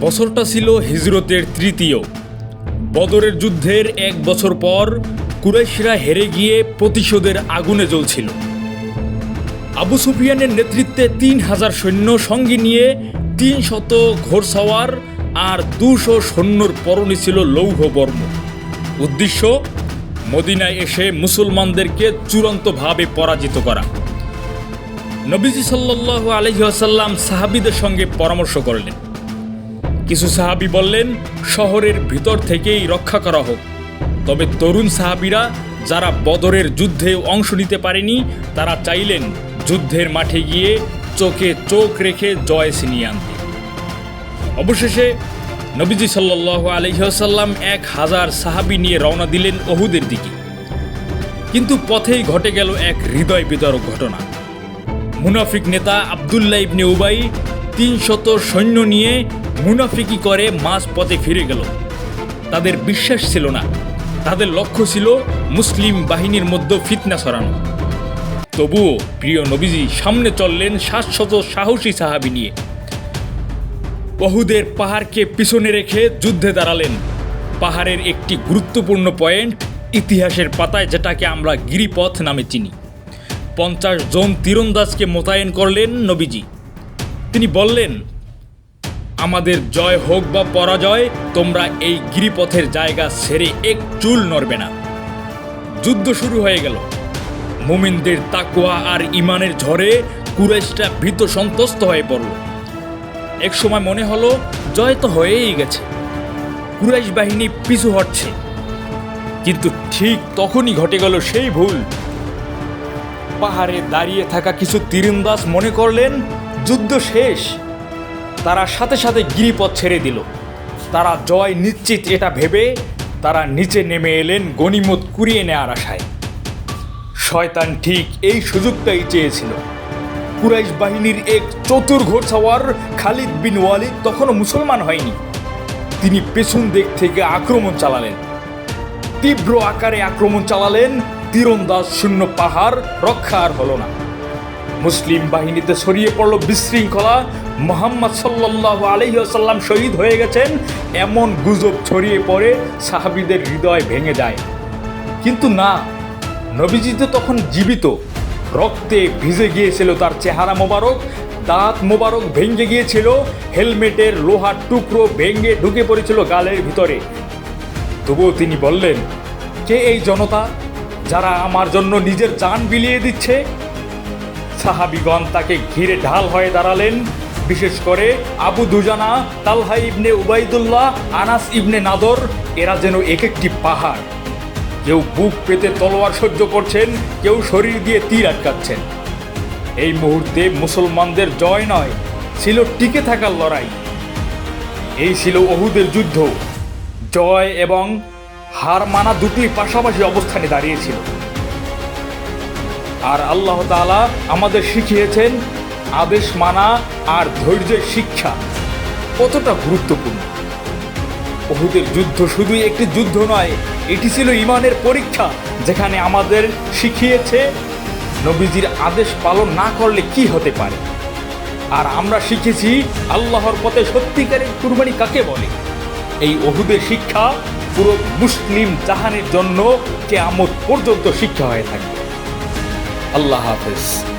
বছরটা ছিল হিজরতের তৃতীয়। বদরের যুদ্ধের এক বছর পর কুরাইশরা হেরে গিয়ে প্রতিশোধের আগুনে জ্বলছিল। আবু সুফিয়ানের নেতৃত্বে তিন হাজার সৈন্য সঙ্গে নিয়ে তিন শত ঘোড়সাওয়ার আর দুশো সৈন্যর পরনে ছিল লৌহ বর্ম। উদ্দেশ্য, মদিনায় এসে মুসলমানদেরকে চূড়ান্তভাবে পরাজিত করা। নবীজি সাল্লাল্লাহু আলাইহি আসাল্লাম সাহাবিদের সঙ্গে পরামর্শ করলেন। কিছু সাহাবি বললেন, শহরের ভিতর থেকেই রক্ষা করা হোক। তবে তরুণ সাহাবিরা যারা বদরের যুদ্ধে অংশ নিতে পারেনি, তারা চাইলেন যুদ্ধের মাঠে গিয়ে চোখে চোখ রেখে জয় ছিনিয়ে আনতে। অবশেষে নবীজি সাল্লাল্লাহু আলহিহাসাল্লাম এক হাজার সাহাবি নিয়ে রওনা দিলেন অহুদের দিকে। কিন্তু পথেই ঘটে গেল এক হৃদয় বিতরক ঘটনা। মুনাফিক নেতা আবদুল্লাহ ইবনে উবাই তিন শত সৈন্য নিয়ে মুনাফিকি করে মাঝ পথে ফিরে গেল। তাদের বিশ্বাস ছিল না। তাদের লক্ষ্য ছিল মুসলিম বাহিনীর মধ্যে ফিতনা ছড়ানো। তবুও প্রিয় নবীজি সামনে চললেন সাতশত সাহসী সাহাবি নিয়ে। বহুদের পাহাড়কে পিছনে রেখে যুদ্ধে দাঁড়ালেন। পাহাড়ের একটি গুরুত্বপূর্ণ পয়েন্ট ইতিহাসের পাতায় যেটাকে আমরা গিরিপথ নামে চিনি। পঞ্চাশ জন তীরন্দাজকে মোতায়েন করলেন নবীজি। তিনি বললেন, আমাদের জয় হোক বা পরাজয়, তোমরা এই গিরিপথের জায়গা ছেড়ে এক চুল নড়বে না। যুদ্ধ শুরু হয়ে গেল। মোমিনদের তাকুয়া আর ইমানের ঝড়ে কুরাইশটা ভীত সন্ত্রস্ত হয়ে পড়ল। এক সময় মনে হলো, জয় তো হয়েই গেছে। কুরাইশ বাহিনী পিছু হটছে। কিন্তু ঠিক তখনই ঘটে গেল সেই ভুল। পাহাড়ে দাঁড়িয়ে থাকা কিছু তীরন্দাজ মনে করলেন যুদ্ধ শেষ। তারা সাথে সাথে গিরিপথ ছেড়ে দিল। তারা জয় নিশ্চিত এটা ভেবে তারা নিচে নেমে এলেন গনিমত কুড়িয়ে নেওয়ার আশায়। শয়তান ঠিক এই সুযোগটাই চেয়েছিল। কুরাইশ বাহিনীর এক চতুর ঘোড়সাওয়ার খালিদ বিন ওয়ালিদ তখনও মুসলমান হয়নি। তিনি পেছন দিক থেকে আক্রমণ চালালেন। তীব্র আকারে আক্রমণ চালালেন, তীরন্দাজ শূন্য পাহাড় রক্ষা আর হলো না। মুসলিম বাহিনীতে ছড়িয়ে পড়ল বিশৃঙ্খলা। মোহাম্মদ সাল্লাহ আলহিহাসাল্লাম শহীদ হয়ে গেছেন। এমন গুজব ছড়িয়ে পড়ে সাহাবিদের হৃদয় ভেঙে যায়। কিন্তু না, নবীজি তো তখন জীবিত। রক্তে ভিজে গিয়েছিল তার চেহারা মোবারক, দাঁত মোবারক ভেঙে গিয়েছিল, হেলমেটের লোহার টুকরো ভেঙে ঢুকে পড়েছিল গালের ভিতরে। তবুও তিনি বললেন, কে এই জনতা যারা আমার জন্য নিজের জান বিলিয়ে দিচ্ছে? সাহাবিগণ তাকে ঘিরে ঢাল হয়ে দাঁড়ালেন। বিশেষ করে Abu Dujana, Talha ibn Ubaidullah, Anas ibn Nadr, এরা যেন এক একটি পাহাড়। কেউ বুক পেতে তলোয়ার সহ্য করছেন, কেউ শরীর দিয়ে তীর আটকাচ্ছেন। এই মুহূর্তে মুসলমানদের জয় নয়, ছিল টিকে থাকার লড়াই। এই ছিল অহুদের যুদ্ধ। জয় এবং হার মানা দুটি পাশাপাশি অবস্থানে দাঁড়িয়েছিল। আর আল্লাহ তাআলা আমাদের শিখিয়েছেন আদেশ মানা আর ধৈর্যের শিক্ষা। কতটা গুরুত্বপূর্ণ? বহুদের যুদ্ধ শুধুই একটি যুদ্ধ নয়, এটি ছিল ইমানের পরীক্ষা, যেখানে আমাদের শিখিয়েছে নবীজির আদেশ পালন না করলে কি হতে পারে? আর আমরা শিখেছি আল্লাহর পথে সত্যিকারের কুরবানি কাকে বলে? এই অহুদের শিক্ষা পুরো মুসলিম জাহানের জন্য কেয়ামত পর্যন্ত শিক্ষা হয়ে থাকবে। আল্লাহ হাফেজ।